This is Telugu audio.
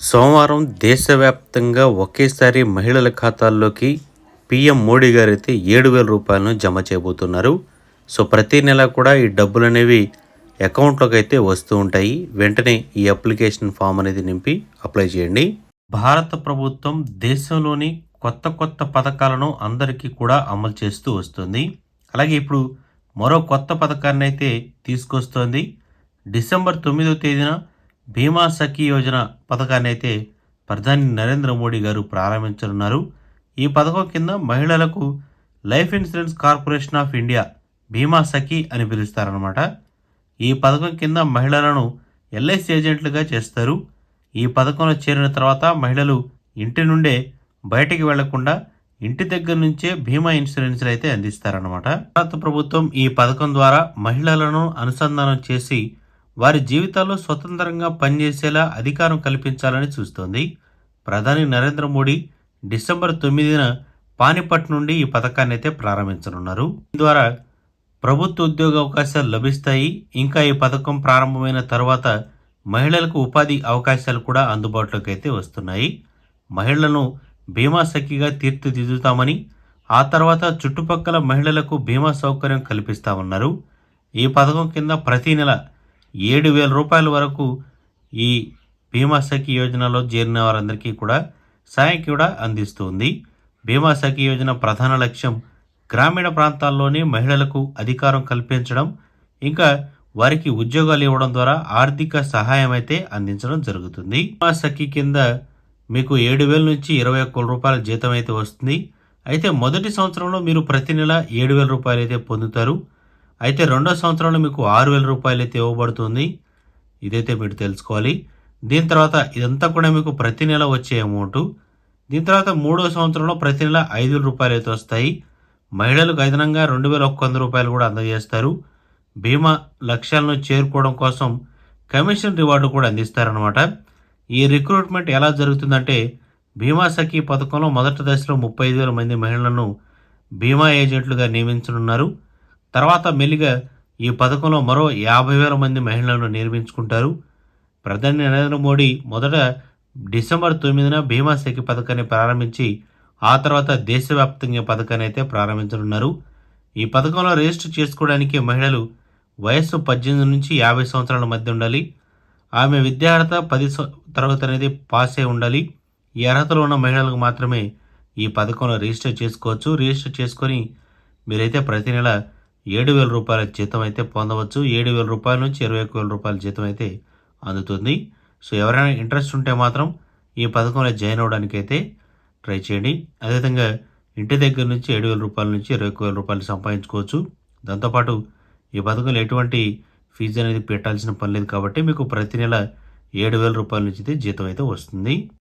సోమవారం దేశవ్యాప్తంగా ఒకేసారి మహిళల ఖాతాల్లోకి పీఎం మోడీ గారు అయితే ఏడు వేల రూపాయలను జమ చేయబోతున్నారు. సో ప్రతి నెల కూడా ఈ డబ్బులు అనేవి అకౌంట్లోకి అయితే వస్తూ ఉంటాయి. వెంటనే ఈ అప్లికేషన్ ఫామ్ అనేది నింపి అప్లై చేయండి. భారత ప్రభుత్వం దేశంలోని కొత్త కొత్త పథకాలను అందరికీ కూడా అమలు చేస్తూ వస్తుంది. అలాగే ఇప్పుడు మరో కొత్త పథకాన్ని అయితే తీసుకొస్తోంది. డిసెంబర్ తొమ్మిదో తేదీన భీమా సఖీ యోజన పథకాన్ని అయితే ప్రధాని నరేంద్ర మోడీ గారు ప్రారంభించనున్నారు. ఈ పథకం కింద మహిళలకు life insurance corporation of India Bima Sakhi అని పిలుస్తారనమాట ఈ పథకం కింద మహిళలను ఎల్ఐసి ఏజెంట్లుగా చేస్తారు. ఈ పథకంలో చేరిన తర్వాత మహిళలు ఇంటి నుండే బయటికి వెళ్ళకుండా ఇంటి దగ్గర నుంచే బీమా ఇన్సూరెన్స్లు అయితే అందిస్తారనమాట భారత ప్రభుత్వం ఈ పథకం ద్వారా మహిళలను అనుసంధానం చేసి వారి జీవితాల్లో స్వతంత్రంగా పనిచేసేలా అధికారం కల్పించాలని చూస్తోంది. ప్రధాని నరేంద్ర మోడీ డిసెంబర్ తొమ్మిదిన పానిపట్ నుండి ఈ పథకాన్ని అయితే ప్రారంభించనున్నారు. దీని ద్వారా ప్రభుత్వ ఉద్యోగ అవకాశాలు లభిస్తాయి. ఇంకా ఈ పథకం ప్రారంభమైన తర్వాత మహిళలకు ఉపాధి అవకాశాలు కూడా అందుబాటులోకి అయితే వస్తున్నాయి. మహిళలను బీమా సఖిగా తీర్చిదిద్దుతామని ఆ తర్వాత చుట్టుపక్కల మహిళలకు బీమా సౌకర్యం కల్పిస్తామన్నారు. ఈ పథకం కింద ప్రతి నెల ఏడు వేల రూపాయల వరకు ఈ బీమా సఖి యోజనలో చేరిన వారందరికీ కూడా సాయం కూడా అందిస్తుంది. బీమా సఖి యోజన ప్రధాన లక్ష్యం గ్రామీణ ప్రాంతాల్లోని మహిళలకు అధికారం కల్పించడం ఇంకా వారికి ఉద్యోగాలు ఇవ్వడం ద్వారా ఆర్థిక సహాయం అయితే అందించడం జరుగుతుంది. బీమా సఖి కింద మీకు ఏడు వేల నుంచి ఇరవై ఒక్క రూపాయల జీతం అయితే వస్తుంది. అయితే మొదటి సంవత్సరంలో మీరు ప్రతి నెల ఏడు వేల రూపాయలు అయితే పొందుతారు. అయితే రెండో సంవత్సరంలో మీకు ఆరు వేల రూపాయలు అయితే ఇవ్వబడుతుంది. ఇదైతే మీరు తెలుసుకోవాలి. దీని తర్వాత ఇదంతా కూడా మీకు ప్రతి నెల వచ్చే అమౌంట్. దీని తర్వాత మూడో సంవత్సరంలో ప్రతి నెల ఐదు వేల రూపాయలు అయితే వస్తాయి. మహిళలకు అదనంగా రెండు వేల ఒక్క వంద రూపాయలు కూడా అందజేస్తారు. బీమా లక్ష్యాలను చేరుకోవడం కోసం కమిషన్ రివార్డు కూడా అందిస్తారనమాట ఈ రిక్రూట్మెంట్ ఎలా జరుగుతుందంటే బీమా సఖీ పథకంలో మొదటి దశలో ముప్పై ఐదు వేల మంది మహిళలను బీమా ఏజెంట్లుగా నియమించనున్నారు. తర్వాత మెల్లిగా ఈ పథకంలో మరో యాభై వేల మంది మహిళలను నిర్మించుకుంటారు. ప్రధాని నరేంద్ర మోడీ మొదట డిసెంబర్ తొమ్మిదిన బీమా శక్తి పథకాన్ని ప్రారంభించి ఆ తర్వాత దేశవ్యాప్తంగా పథకాన్ని అయితే ప్రారంభించనున్నారు. ఈ పథకంలో రిజిస్టర్ చేసుకోవడానికి మహిళలు వయస్సు పద్దెనిమిది నుంచి యాభై సంవత్సరాల మధ్య ఉండాలి. ఆమె విద్యార్హత పది తరగతి అనేది పాస్ అయి ఉండాలి. ఈ అర్హతలో ఉన్న మహిళలకు మాత్రమే ఈ పథకంలో రిజిస్టర్ చేసుకోవచ్చు. రిజిస్టర్ చేసుకొని మీరైతే ప్రతి నెల ఏడు వేల రూపాయల జీతం అయితే పొందవచ్చు. ఏడు వేల రూపాయల నుంచి ఇరవై ఒక్క వేల రూపాయల జీతం అయితే అందుతుంది. సో ఎవరైనా ఇంట్రెస్ట్ ఉంటే మాత్రం ఈ పథకంలో జాయిన్ అవ్వడానికి అయితే ట్రై చేయండి. అదేవిధంగా ఇంటి దగ్గర నుంచి ఏడు వేల రూపాయల నుంచి ఇరవై ఒక్క వేల రూపాయలు సంపాదించుకోవచ్చు. దాంతోపాటు ఈ పథకంలో ఎటువంటి ఫీజు అనేది పెట్టాల్సిన పని లేదు కాబట్టి మీకు ప్రతి నెల ఏడు వేల రూపాయల నుంచి అయితే జీతం అయితే వస్తుంది.